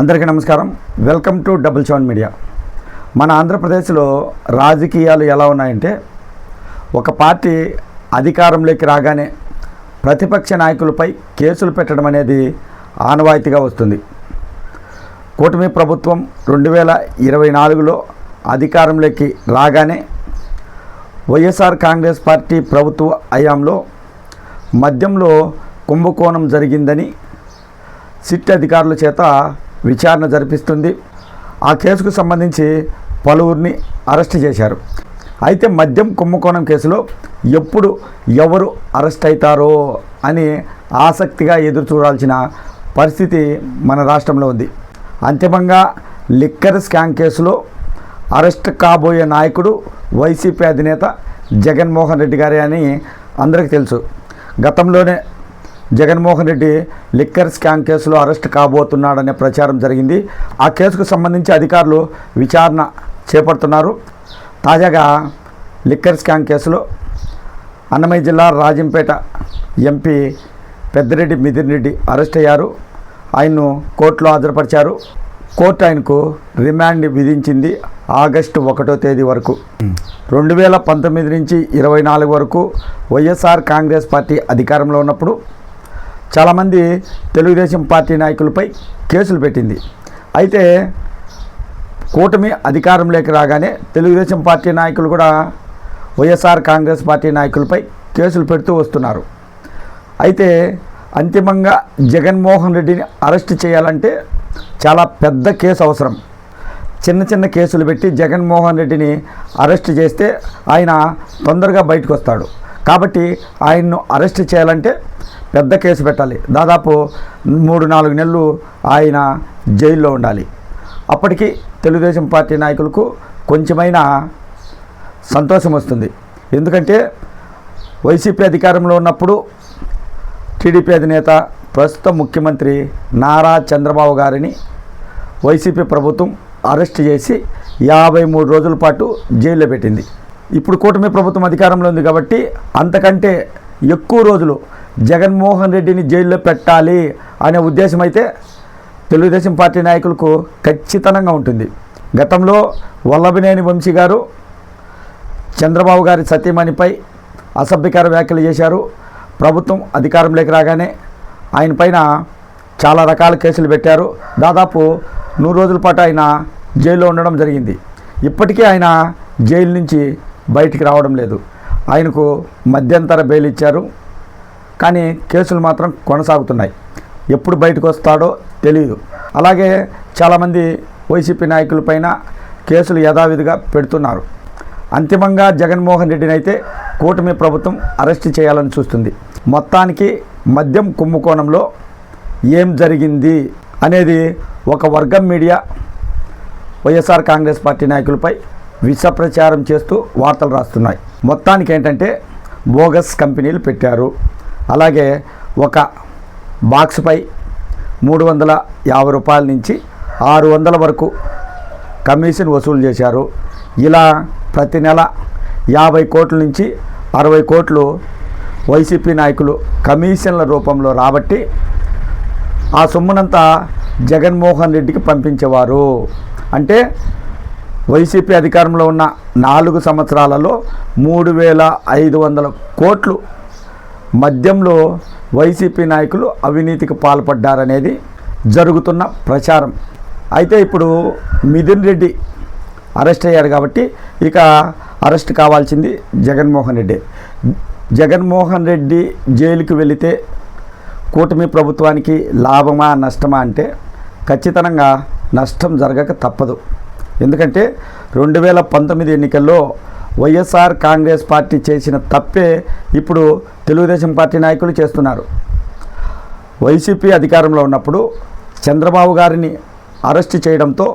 అందరికీ నమస్కారం. Welcome to double seven media. మన ఆంధ్రప్రదేశ్లో రాజకీయాలు ఎలా ఉన్నాయంటే ఒక పార్టీ అధికారంలోకి రాగానే ప్రతిపక్ష నాయకులపై కేసులు పెట్టడం అనేది ఆనవాయితీగా వస్తుంది. కూటమి ప్రభుత్వం రెండు వేల ఇరవై నాలుగులో అధికారంలోకి రాగానే వైఎస్ఆర్ కాంగ్రెస్ పార్టీ ప్రభుత్వ హయాంలో మద్యంలో కుంభకోణం జరిగిందని సిట్ అధికారుల చేత విచారణ జరిపిస్తుంది. ఆ కేసుకు సంబంధించి పలువురిని అరెస్ట్ చేశారు. అయితే మద్యం కుంభకోణం కేసులో ఎప్పుడు ఎవరు అరెస్ట్ అవుతారో అని ఆసక్తిగా ఎదురు చూడాల్సిన పరిస్థితి మన రాష్ట్రంలో ఉంది. అంతిమంగా లిక్కర్ స్కామ్ కేసులో అరెస్ట్ కాబోయే నాయకుడు వైసీపీ అధినేత జగన్మోహన్ రెడ్డి గారే అని అందరికీ తెలుసు. గతంలోనే జగన్మోహన్ రెడ్డి లిక్కర్ స్కామ్ కేసులో అరెస్ట్ కాబోతున్నాడనే ప్రచారం జరిగింది. ఆ కేసుకు సంబంధించి అధికారులు విచారణ చేపడుతున్నారు. తాజాగా లిక్కర్ స్కామ్ కేసులో అన్నమయ్య జిల్లా రాజంపేట ఎంపీ పెద్దిరెడ్డి మిథున్ రెడ్డి అరెస్ట్ అయ్యారు. ఆయన్ను కోర్టులో హాజరుపరిచారు. కోర్టు ఆయనకు రిమాండ్ విధించింది ఆగస్టు ఒకటో తేదీ వరకు. రెండు వేల పంతొమ్మిది నుంచి ఇరవై నాలుగు వరకు వైఎస్ఆర్ కాంగ్రెస్ పార్టీ అధికారంలో ఉన్నప్పుడు చాలామంది తెలుగుదేశం పార్టీ నాయకులపై కేసులు పెట్టింది. అయితే కూటమి అధికారంలోకి రాగానే తెలుగుదేశం పార్టీ నాయకులు కూడా వైఎస్ఆర్ కాంగ్రెస్ పార్టీ నాయకులపై కేసులు పెడుతూ వస్తున్నారు. అయితే అంతిమంగా జగన్మోహన్ రెడ్డిని అరెస్ట్ చేయాలంటే చాలా పెద్ద కేసు అవసరం. చిన్న చిన్న కేసులు పెట్టి జగన్మోహన్ రెడ్డిని అరెస్ట్ చేస్తే ఆయన తొందరగా బయటకు వస్తాడు. కాబట్టి ఆయన్ను అరెస్ట్ చేయాలంటే పెద్ద కేసు పెట్టాలి. దాదాపు మూడు నాలుగు నెలలు ఆయన జైల్లో ఉండాలి. అప్పటికి తెలుగుదేశం పార్టీ నాయకులకు కొంచెమైనా సంతోషం వస్తుంది. ఎందుకంటే వైసీపీ అధికారంలో ఉన్నప్పుడు టీడీపీ అధినేత ప్రస్తుత ముఖ్యమంత్రి నారా చంద్రబాబు గారిని వైసీపీ ప్రభుత్వం అరెస్ట్ చేసి యాభై మూడు రోజుల పాటు జైల్లో పెట్టింది. ఇప్పుడు కూటమి ప్రభుత్వం అధికారంలో ఉంది కాబట్టి అంతకంటే ఎక్కువ రోజులు జగన్మోహన్ రెడ్డిని జైల్లో పెట్టాలి అనే ఉద్దేశం అయితే తెలుగుదేశం పార్టీ నాయకులకు ఖచ్చితంగా ఉంటుంది. గతంలో వల్లభనేని వంశీ గారు చంద్రబాబు గారి సతీమణిపై అసభ్యకర వ్యాఖ్యలు చేశారు. ప్రభుత్వం అధికారంలోకి రాగానే ఆయన పైన చాలా రకాల కేసులు పెట్టారు. దాదాపు నూరు రోజుల పాటు ఆయన జైల్లో ఉండడం జరిగింది. ఇప్పటికీ ఆయన జైలు నుంచి బయటికి రావడం లేదు. ఆయనకు మధ్యంతర బెయిల్ ఇచ్చారు కానీ కేసులు మాత్రం కొనసాగుతున్నాయి. ఎప్పుడు బయటకు వస్తాడో తెలియదు అలాగే చాలామంది వైసీపీ నాయకులపైన కేసులు యథావిధిగా పెడుతున్నారు. అంతిమంగా జగన్మోహన్ రెడ్డిని అయితే కూటమి ప్రభుత్వం అరెస్ట్ చేయాలని చూస్తుంది. మొత్తానికి మద్యం కుంభకోణంలో ఏం జరిగింది అనేది ఒక వర్గం మీడియా వైఎస్ఆర్ కాంగ్రెస్ పార్టీ నాయకులపై విష ప్రచారం చేస్తూ వార్తలు రాస్తున్నాయి. మొత్తానికి ఏంటంటే బోగస్ కంపెనీలు పెట్టారు. అలాగే ఒక బాక్స్పై మూడు వందల యాభై రూపాయల నుంచి ఆరు వందల వరకు కమిషన్ వసూలు చేశారు. ఇలా ప్రతి నెల యాభై కోట్ల నుంచి అరవై కోట్లు వైసీపీ నాయకులు కమిషన్ల రూపంలో రాబట్టి ఆ సొమ్మునంతా జగన్మోహన్ రెడ్డికి పంపించేవారు. అంటే వైసీపీ అధికారంలో ఉన్న నాలుగు సంవత్సరాలలో మూడు వేల ఐదు వందల కోట్లు మద్యంలో వైసీపీ నాయకులు అవినీతికి పాల్పడ్డారనేది జరుగుతున్న ప్రచారం. అయితే ఇప్పుడు మిథున్ రెడ్డి అరెస్ట్ అయ్యారు కాబట్టి ఇక అరెస్ట్ కావాల్సింది జగన్మోహన్ రెడ్డి. జగన్మోహన్ రెడ్డి జైలుకి వెళితే కూటమి ప్రభుత్వానికి లాభమా నష్టమా అంటే ఖచ్చితంగా నష్టం జరగక తప్పదు. ఎందుకంటే రెండు వేల పంతొమ్మిది ఎన్నికల్లో వైఎస్ఆర్ కాంగ్రెస్ పార్టీ చేసిన తప్పే ఇప్పుడు తెలుగుదేశం పార్టీ నాయకులు చేస్తున్నారు. వైసీపీ అధికారంలో ఉన్నప్పుడు చంద్రబాబు గారిని అరెస్ట్ చేయడంతో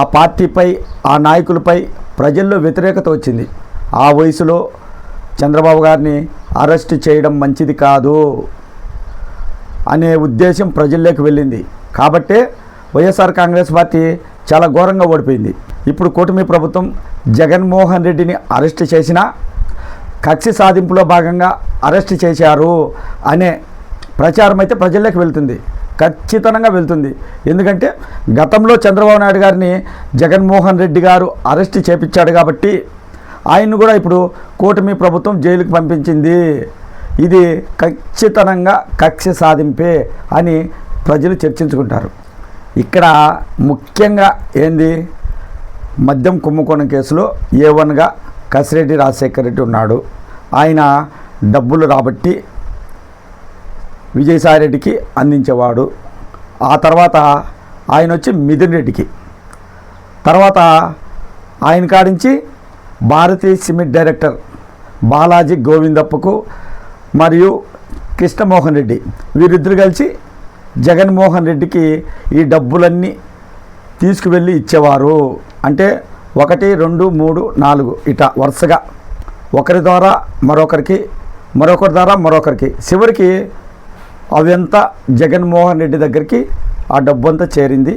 ఆ పార్టీపై ఆ నాయకులపై ప్రజల్లో వ్యతిరేకత వచ్చింది. ఆ వయసులో చంద్రబాబు గారిని అరెస్ట్ చేయడం మంచిది కాదు అనే ఉద్దేశం ప్రజల్లోకి వెళ్ళింది. కాబట్టే వైఎస్ఆర్ కాంగ్రెస్ పార్టీ చాలా ఘోరంగా ఓడిపోయింది. ఇప్పుడు కూటమి ప్రభుత్వం జగన్మోహన్ రెడ్డిని అరెస్ట్ చేసినా కక్షి సాధింపులో భాగంగా అరెస్ట్ చేశారు అనే ప్రచారం అయితే ప్రజల్లోకి వెళ్తుంది. ఖచ్చితంగా వెళ్తుంది. ఎందుకంటే గతంలో చంద్రబాబు నాయుడు గారిని జగన్మోహన్ రెడ్డి గారు అరెస్ట్ చేపించాడు కాబట్టి ఆయన్ను కూడా ఇప్పుడు కూటమి ప్రభుత్వం జైలుకి పంపించింది. ఇది ఖచ్చితంగా కక్ష సాధింపే అని ప్రజలు చర్చించుకుంటారు. ఇక్కడ ముఖ్యంగా ఏంది? మద్యం కుంభకోణం కేసులో ఏ వన్గా కసిరెడ్డి రాజశేఖర్ రెడ్డి ఉన్నాడు. ఆయన డబ్బులు రాబట్టి విజయసాయిరెడ్డికి అందించేవాడు. ఆ తర్వాత ఆయన వచ్చి మిథున్ రెడ్డికి. తర్వాత ఆయన కాడించి భారతీయ సిమెంట్ డైరెక్టర్ బాలాజీ గోవిందప్పకు మరియు కృష్ణమోహన్ రెడ్డి వీరిద్దరు కలిసి జగన్మోహన్ రెడ్డికి ఈ డబ్బులన్నీ తీసుకువెళ్ళి ఇచ్చేవారు. అంటే ఒకటి రెండు మూడు నాలుగు ఇట వరుసగా. ఒకరి ద్వారా మరొకరికి మరొకరి ద్వారా మరొకరికి. చివరికి అవంతా జగన్మోహన్ రెడ్డి దగ్గరికి ఆ డబ్బంతా చేరింది.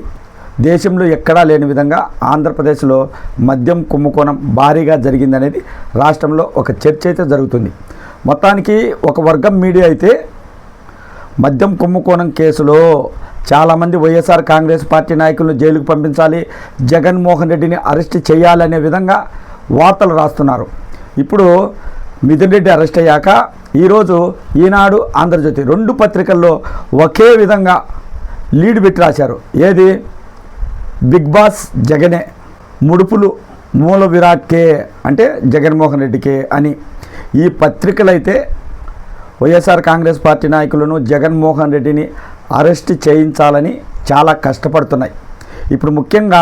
దేశంలో ఎక్కడా లేని విధంగా ఆంధ్రప్రదేశ్లో మద్యం కుంభకోణం భారీగా జరిగిందనేది రాష్ట్రంలో ఒక చర్చ అయితే జరుగుతుంది. మొత్తానికి ఒక వర్గం మీడియా అయితే మద్యం కుంభకోణం కేసులో చాలామంది వైఎస్ఆర్ కాంగ్రెస్ పార్టీ నాయకులను జైలుకు పంపించాలి జగన్మోహన్ రెడ్డిని అరెస్ట్ చేయాలనే విధంగా వార్తలు రాస్తున్నారు. ఇప్పుడు మిథున్ రెడ్డి అరెస్ట్ అయ్యాక ఈరోజు ఈనాడు ఆంధ్రజ్యోతి రెండు పత్రికల్లో ఒకే విధంగా లీడ్ పెట్టి రాశారు. ఏది? బిగ్ బాస్ జగనే ముడుపులు మూల విరాట్కే అంటే జగన్మోహన్ రెడ్డికే అని. ఈ పత్రికలైతే వైఎస్ఆర్ కాంగ్రెస్ పార్టీ నాయకులను జగన్మోహన్ రెడ్డిని అరెస్ట్ చేయించాలని చాలా కష్టపడుతున్నాయి. ఇప్పుడు ముఖ్యంగా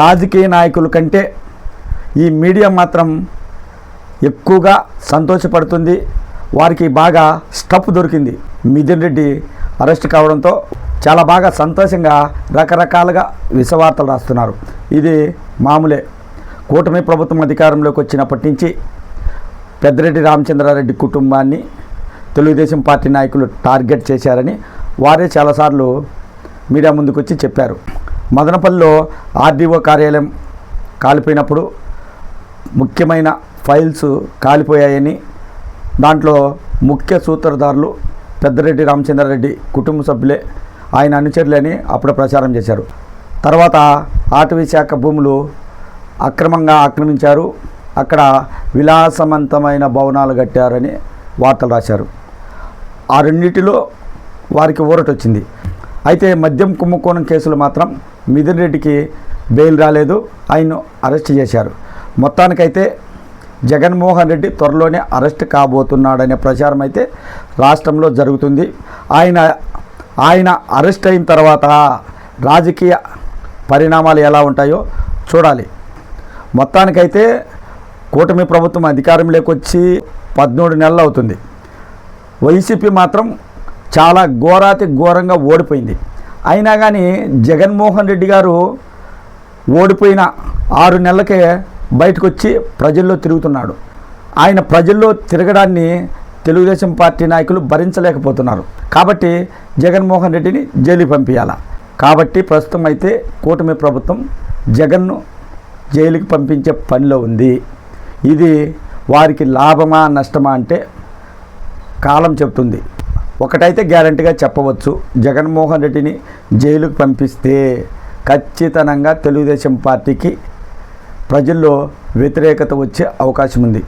రాజకీయ నాయకుల కంటే ఈ మీడియా మాత్రం ఎక్కువగా సంతోషపడుతుంది. వారికి బాగా స్టఫ్ దొరికింది. మిథున్ రెడ్డి అరెస్ట్ కావడంతో చాలా బాగా సంతోషంగా రకరకాలుగా విషవార్తలు రాస్తున్నారు. ఇది మామూలే. కూటమి ప్రభుత్వం అధికారంలోకి వచ్చినప్పటి నుంచి పెద్దిరెడ్డి రామచంద్రారెడ్డి కుటుంబాన్ని తెలుగుదేశం పార్టీ నాయకులు టార్గెట్ చేశారని వారే చాలాసార్లు మీడియా ముందుకు వచ్చి చెప్పారు. మదనపల్లిలో ఆర్డీఓ కార్యాలయం కాలిపోయినప్పుడు ముఖ్యమైన ఫైల్స్ కాలిపోయాయని దాంట్లో ముఖ్య సూత్రధారులు పెద్దరెడ్డి రామచంద్రారెడ్డి కుటుంబ సభ్యులే ఆయన అనుచరులని అప్పుడు ప్రచారం చేశారు. తర్వాత అటవీ శాఖ భూములు అక్రమంగా ఆక్రమించారు. అక్కడ విలాసవంతమైన భవనాలు కట్టారని వార్తలు రాశారు. ఆ రెండింటిలో వారికి ఊరట వచ్చింది. అయితే మద్యం కుంభకోణం కేసులు మాత్రం మిథున్ రెడ్డికి బెయిల్ రాలేదు ఆయన్ను అరెస్ట్ చేశారు. మొత్తానికైతే జగన్మోహన్ రెడ్డి త్వరలోనే అరెస్ట్ కాబోతున్నాడనే ప్రచారం అయితే రాష్ట్రంలో జరుగుతుంది. ఆయన ఆయన అరెస్ట్ అయిన తర్వాత రాజకీయ పరిణామాలు ఎలా ఉంటాయో చూడాలి. మొత్తానికైతే కూటమి ప్రభుత్వం అధికారంలోకి వచ్చి పద్మూడు నెలలు అవుతుంది. వైసీపీ మాత్రం చాలా ఘోరాతి ఘోరంగా ఓడిపోయింది. అయినా కానీ జగన్మోహన్ రెడ్డి గారు ఓడిపోయిన ఆరు నెలలకే బయటకు వచ్చి ప్రజల్లో తిరుగుతున్నాడు. ఆయన ప్రజల్లో తిరగడాన్ని తెలుగుదేశం పార్టీ నాయకులు భరించలేకపోతున్నారు. కాబట్టి జగన్మోహన్ రెడ్డిని జైలుకి పంపించాల కాబట్టి ప్రస్తుతం అయితే కూటమి ప్రభుత్వం జగన్ను జైలుకి పంపించే పనిలో ఉంది. ఇది వారికి లాభమా నష్టమా అంటే కాలం చెప్తుంది. ఒకటైతే గ్యారంటీగా చెప్పవచ్చు. జగన్మోహన్ రెడ్డిని జైలుకు పంపిస్తే ఖచ్చితంగా తెలుగుదేశం పార్టీకి ప్రజల్లో వ్యతిరేకత వచ్చే అవకాశం ఉంది.